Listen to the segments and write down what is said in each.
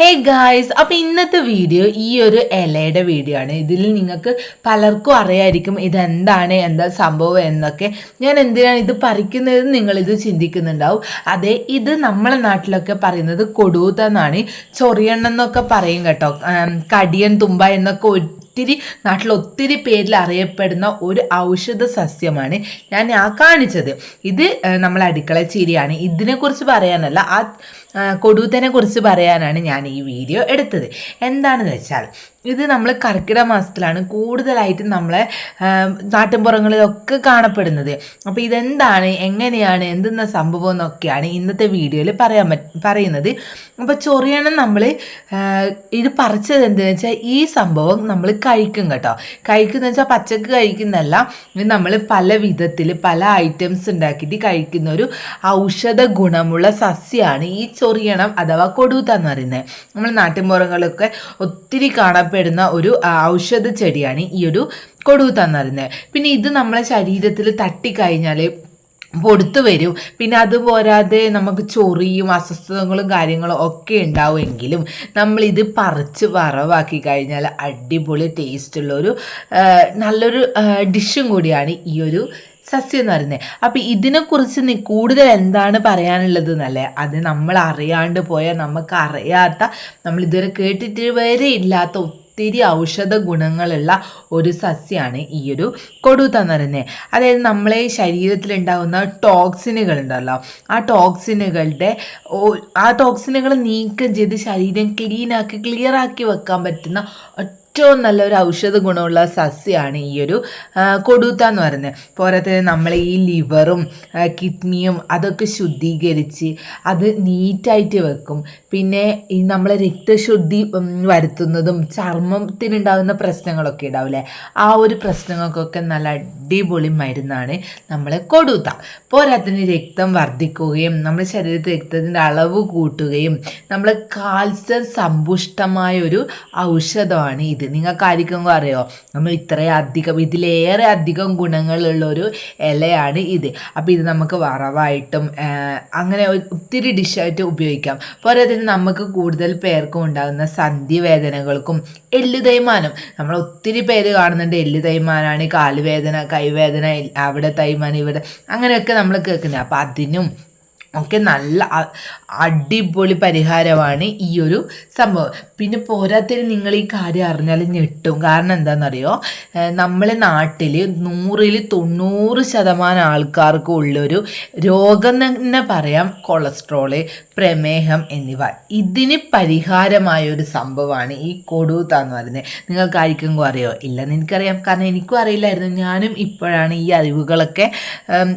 Hey guys അപ്പോൾ ഇന്നത്തെ video ഈ ഒരു ഇലയുടെ വീഡിയോ ആണ്. ഇതിൽ നിങ്ങൾക്ക് പലർക്കും അറിയായിരിക്കും ഇതെന്താണ് എന്താ സംഭവം എന്നൊക്കെ. ഞാൻ എന്തിനാണ് ഇത് പറിക്കുന്നത് നിങ്ങളിത് ചിന്തിക്കുന്നുണ്ടാവും. അതെ ഇത് നമ്മളെ നാട്ടിലൊക്കെ പറയുന്നത് കൊടൂത എന്നാണ്. ചൊറിയണ്ണെന്നൊക്കെ പറയും കേട്ടോ. കടിയൻ തുമ്പ എന്നൊക്കെ ഒത്തിരി നാട്ടിൽ ഒത്തിരി പേരിൽ അറിയപ്പെടുന്ന ഒരു ഔഷധ സസ്യമാണ് ഞാൻ ആ കാണിച്ചത്. ഇത് നമ്മൾ അടുക്കള ചീരിയാണ്. ഇതിനെക്കുറിച്ച് പറയാനല്ല ആ കൊടുത്തനെ കുറിച്ച് പറയാനാണ് ഞാൻ ഈ വീഡിയോ എടുത്തത്. എന്താണെന്ന് വെച്ചാൽ ഇത് നമ്മൾ കർക്കിടക മാസത്തിലാണ് കൂടുതലായിട്ടും നമ്മളെ നാട്ടിൻപുറങ്ങളിലൊക്കെ കാണപ്പെടുന്നത്. അപ്പോൾ ഇതെന്താണ് എങ്ങനെയാണ് എന്തെന്ന സംഭവം എന്നൊക്കെയാണ് ഇന്നത്തെ വീഡിയോയിൽ പറയാൻ പറയുന്നത്. അപ്പോൾ ചൊറിയണം നമ്മൾ ഇത് പറിച്ചത് എന്തെന്ന് വെച്ചാൽ ഈ സംഭവം നമ്മൾ കഴിക്കും കേട്ടോ. കഴിക്കുന്ന വെച്ചാൽ പച്ചക്ക് കഴിക്കുന്നതല്ല നമ്മൾ പല വിധത്തിൽ പല ഐറ്റംസ് ഉണ്ടാക്കിയിട്ട് കഴിക്കുന്ന ഒരു ഔഷധ ഗുണമുള്ള സസ്യമാണ് ഈ ചൊറിയണം അഥവാ കൊടുത്ത എന്ന് പറയുന്നത്. നമ്മൾ നാട്ടിൻപുറങ്ങളിലൊക്കെ ഒത്തിരി കാണപ്പെടുന്ന ഒരു ഔഷധ ചെടിയാണ് ഈ ഒരു കൊടുത്ത എന്ന് പിന്നെ ഇത് നമ്മളെ ശരീരത്തിൽ തട്ടിക്കഴിഞ്ഞാൽ പൊടുത്തു വരും. പിന്നെ അത് പോരാതെ നമുക്ക് ചൊറിയും അസ്വസ്ഥതകളും കാര്യങ്ങളും ഒക്കെ ഉണ്ടാവുമെങ്കിലും നമ്മളിത് പറിച്ച് വറവാക്കി കഴിഞ്ഞാൽ അടിപൊളി ടേസ്റ്റുള്ളൊരു നല്ലൊരു ഡിഷും കൂടിയാണ് ഈ ഒരു സസ്യം എന്ന് പറയുന്നത് അപ്പം ഇതിനെക്കുറിച്ച് കൂടുതൽ എന്താണ് പറയാനുള്ളത് എന്നല്ലേ അത് നമ്മൾ അറിയാണ്ട് പോയാൽ നമുക്ക് അറിയാത്ത നമ്മൾ കേട്ടിട്ട് വരെ ഇല്ലാത്ത ഒത്തിരി ഔഷധ ഗുണങ്ങളുള്ള ഒരു സസ്യമാണ് ഈ ഒരു കൊടുത്ത അതായത് നമ്മളെ ശരീരത്തിലുണ്ടാകുന്ന ടോക്സിനുകൾ ഉണ്ടല്ലോ ആ ടോക്സിനുകളുടെ ആ ടോക്സിനുകൾ നീക്കം ചെയ്ത് ശരീരം ക്ലീനാക്കി ക്ലിയർ ആക്കി വെക്കാൻ പറ്റുന്ന ഏറ്റവും നല്ലൊരു ഔഷധ ഗുണമുള്ള സസ്യമാണ് ഈ ഒരു കൊടുത്ത എന്ന് പറയുന്നത്. പോരാത്തത് നമ്മൾ ഈ ലിവറും കിഡ്നിയും അതൊക്കെ ശുദ്ധീകരിച്ച് അത് നീറ്റായിട്ട് വെക്കും. പിന്നെ ഈ നമ്മളെ രക്തശുദ്ധി വരുത്തുന്നതും ചർമ്മത്തിനുണ്ടാകുന്ന പ്രശ്നങ്ങളൊക്കെ ഉണ്ടാവില്ലേ? ആ ഒരു പ്രശ്നങ്ങൾക്കൊക്കെ നല്ല അടിപൊളി മരുന്നാണ് നമ്മൾ കൊടുത്ത. പോരാത്തിന് രക്തം വർദ്ധിക്കുകയും നമ്മുടെ ശരീരത്തിൽ രക്തത്തിന്റെ അളവ് കൂട്ടുകയും നമ്മളെ കാൽസ്യം സമ്പുഷ്ടമായ ഒരു ഔഷധമാണ് ഇത്. നിങ്ങൾക്ക് ആയിരിക്കും അറിയോ നമ്മൾ ഇത്രയും അധികം ഇതിലേറെ അധികം ഗുണങ്ങളുള്ള ഒരു ഇലയാണ് ഇത്. അപ്പോൾ ഇത് നമുക്ക് വറവായിട്ടും അങ്ങനെ ഒത്തിരി ഡിഷായിട്ട് ഉപയോഗിക്കാം. പോരാത്തതിന് നമുക്ക് കൂടുതൽ പേർക്കും ഉണ്ടാകുന്ന സന്ധിവേദനകൾക്കും എല്ല് തേയ്മാനം നമ്മൾ ഒത്തിരി പേര് കാണുന്നുണ്ട് എല്ല് തേയ്മാനാണ് കാലുവേദന കൈവേദന അവിടെ തേയ്മാനം ഇവിടെ അങ്ങനെയൊക്കെ നമ്മൾ കേൾക്കുന്നത് അപ്പോൾ അതിനും ഒക്കെ നല്ല അടിപൊളി പരിഹാരമാണ് ഈ ഒരു സംഭവം. പിന്നെ പോരാത്തതിന് നിങ്ങൾ ഈ കാര്യം അറിഞ്ഞാൽ ഞെട്ടും. കാരണം എന്താണെന്നറിയോ നമ്മളെ നാട്ടിൽ നൂറിൽ തൊണ്ണൂറ് ശതമാനം ആൾക്കാർക്കും ഉള്ളൊരു രോഗം തന്നെ പറയാം കൊളസ്ട്രോൾ പ്രമേഹം എന്നിവ. ഇതിന് പരിഹാരമായ ഒരു സംഭവമാണ് ഈ കൊടുത്ത എന്ന് പറയുന്നത്. നിങ്ങൾക്കായിരിക്കും അറിയോ? ഇല്ലെന്ന് എനിക്കറിയാം കാരണം എനിക്കും അറിയില്ലായിരുന്നു. ഞാനും ഇപ്പോഴാണ് ഈ അറിവുകളൊക്കെ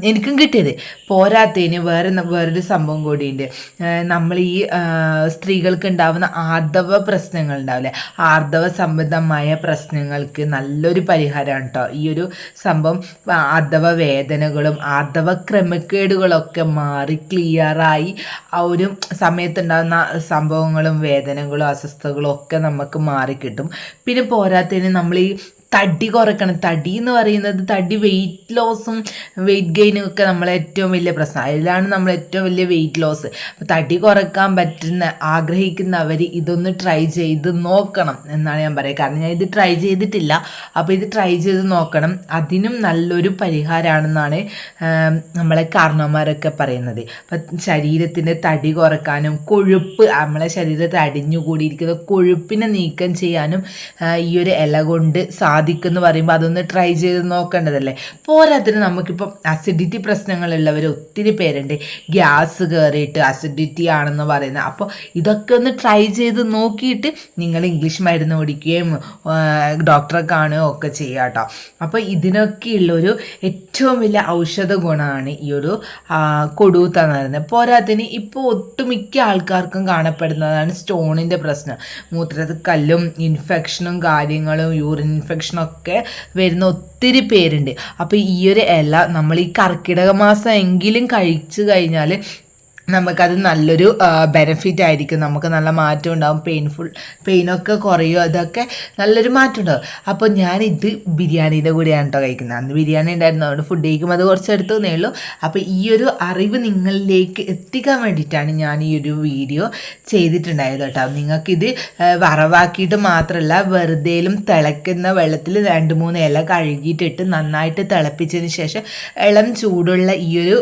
എനിക്കും കിട്ടിയത്. പോരാത്തതിന് വേറെ വേറൊരു സംഭവം കൂടിയുണ്ട്. നമ്മൾ ഈ സ്ത്രീകൾക്ക് ഉണ്ടാവുന്ന ആർദവ പ്രശ്നങ്ങൾ ഉണ്ടാവില്ലേ ആർദവ സംബന്ധമായ പ്രശ്നങ്ങൾക്ക് നല്ലൊരു പരിഹാരമാണ് കേട്ടോ ഈ ഒരു സംഭവം ആർദവ വേദനകളും ആർദവ ക്രമക്കേടുകളൊക്കെ മാറി ക്ലിയറായി ആ ഒരു സമയത്തുണ്ടാകുന്ന സംഭവങ്ങളും വേദനകളും അസ്വസ്ഥതകളും ഒക്കെ നമുക്ക് മാറിക്കിട്ടും. പിന്നെ പോരാത്തതിന് നമ്മൾ ഈ തടി കുറയ്ക്കണം തടി എന്ന് പറയുന്നത് തടി വെയിറ്റ് ലോസും വെയിറ്റ് ഗെയിനും ഒക്കെ നമ്മളെ ഏറ്റവും വലിയ പ്രശ്നം. അതിലാണ് നമ്മൾ ഏറ്റവും വലിയ വെയിറ്റ് ലോസ് അപ്പോൾ തടി കുറയ്ക്കാൻ പറ്റുന്ന ആഗ്രഹിക്കുന്നവർ ഇതൊന്ന് ട്രൈ ചെയ്ത് നോക്കണം എന്നാണ് ഞാൻ പറയുക. കാരണം ഞാൻ ഇത് ട്രൈ ചെയ്തിട്ടില്ല. അപ്പോൾ ഇത് ട്രൈ ചെയ്ത് നോക്കണം. അതിനും നല്ലൊരു പരിഹാരമാണെന്നാണ് നമ്മളെ കാരണവന്മാരൊക്കെ പറയുന്നത്. അപ്പം ശരീരത്തിന്റെ തടി കുറക്കാനും കൊഴുപ്പ് നമ്മളെ ശരീരത്തിൽ അടിഞ്ഞുകൂടിയിരിക്കുന്ന കൊഴുപ്പിനെ നീക്കം ചെയ്യാനും ഈ ഒരു ഇല കൊണ്ട് സാധിക്കും. എന്ന് പറയുമ്പോൾ അതൊന്ന് ട്രൈ ചെയ്ത് നോക്കേണ്ടതല്ലേ? പോരാത്തിന് നമുക്കിപ്പം അസിഡിറ്റി പ്രശ്നങ്ങളുള്ളവർ ഒത്തിരി പേരുണ്ട്. ഗ്യാസ് കയറിയിട്ട് അസിഡിറ്റി ആണെന്ന് പറയുന്നത് അപ്പോൾ ഇതൊക്കെ ഒന്ന് ട്രൈ ചെയ്ത് നോക്കിയിട്ട് നിങ്ങൾ ഇംഗ്ലീഷ് മരുന്ന് ഓടിക്കുകയും ഡോക്ടറെ കാണുകയോ ഒക്കെ ചെയ്യുക കേട്ടോ. അപ്പോൾ ഇതിനൊക്കെയുള്ളൊരു ഏറ്റവും വലിയ ഔഷധ ഗുണമാണ് ഈ ഒരു കൊടുത്ത എന്ന് പറയുന്നത്. പോരാത്തിന് ഇപ്പോൾ ഒട്ടുമിക്ക ആൾക്കാർക്കും കാണപ്പെടുന്നതാണ് സ്റ്റോണിന്റെ പ്രശ്നം. മൂത്രത്തിൽ കല്ലും ഇൻഫെക്ഷനും കാര്യങ്ങളും യൂറിൻ ഇൻഫെക്ഷനും ഒക്കെ വരുന്ന ഒത്തിരി പേരുണ്ട്. അപ്പോൾ ഈ ഒരു ഇല നമ്മൾ ഈ കർക്കിടക മാസം എങ്കിലും കഴിച്ചു കഴിഞ്ഞാൽ നമുക്കത് നല്ലൊരു ബെനഫിറ്റ് ആയിരിക്കും. നമുക്ക് നല്ല മാറ്റം ഉണ്ടാവും. പെയിൻഫുൾ പെയിനൊക്കെ കുറയും. അതൊക്കെ നല്ലൊരു മാറ്റം ഉണ്ടാവും. അപ്പോൾ ഞാനിത് ബിരിയാണീന്റെ കൂടെയാണ് കേട്ടോ കഴിക്കുന്നത്. അന്ന് ബിരിയാണി ഉണ്ടായിരുന്നു. അതുകൊണ്ട് ഫുഡ് കഴിക്കുമ്പോൾ അത് കുറച്ച് എടുത്തേ ഉള്ളൂ. അപ്പോൾ ഈ ഒരു അറിവ് നിങ്ങളിലേക്ക് എത്തിക്കാൻ വേണ്ടിയിട്ടാണ് ഞാൻ ഈ ഒരു വീഡിയോ ചെയ്തിട്ടുണ്ടായത് കേട്ടോ നിങ്ങൾക്കിത് വറവാക്കിയിട്ട് മാത്രമല്ല വെറുതെയും തിളയ്ക്കുന്ന വെള്ളത്തിൽ രണ്ട് മൂന്ന് ഇല കഴുകിയിട്ടിട്ട് നന്നായിട്ട് തിളപ്പിച്ചതിന് ശേഷം ഇളം ചൂടുള്ള ഈ ഒരു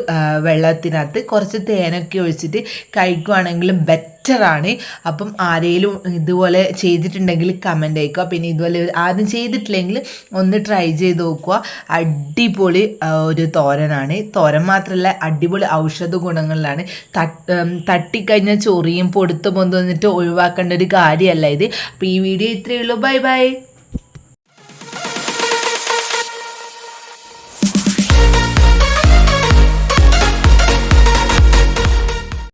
വെള്ളത്തിനകത്ത് കുറച്ച് തേനൊക്കെ ഒഴിച്ചിട്ട് കഴിക്കുവാണെങ്കിലും ബെറ്ററാണ് അപ്പം ആരെങ്കിലും ഇതുപോലെ ചെയ്തിട്ടുണ്ടെങ്കിൽ കമന്റ് അയക്കുക. പിന്നെ ഇതുപോലെ ആദ്യം ചെയ്തിട്ടില്ലെങ്കിൽ ഒന്ന് ട്രൈ ചെയ്ത് നോക്കുക. അടിപൊളി ഒരു തോരനാണ്. തോരൻ മാത്രമല്ല അടിപൊളി ഔഷധ ഗുണങ്ങളിലാണ്. തട്ട് തട്ടിക്കഴിഞ്ഞാൽ ചൊറിയും പൊടുത്തും കൊണ്ടുവന്നിട്ട് വന്നിട്ട് ഒഴിവാക്കേണ്ട ഒരു കാര്യമല്ല ഇത്. അപ്പോൾ ഈ വീഡിയോ ഇത്രയേ ഉള്ളൂ. Bye bye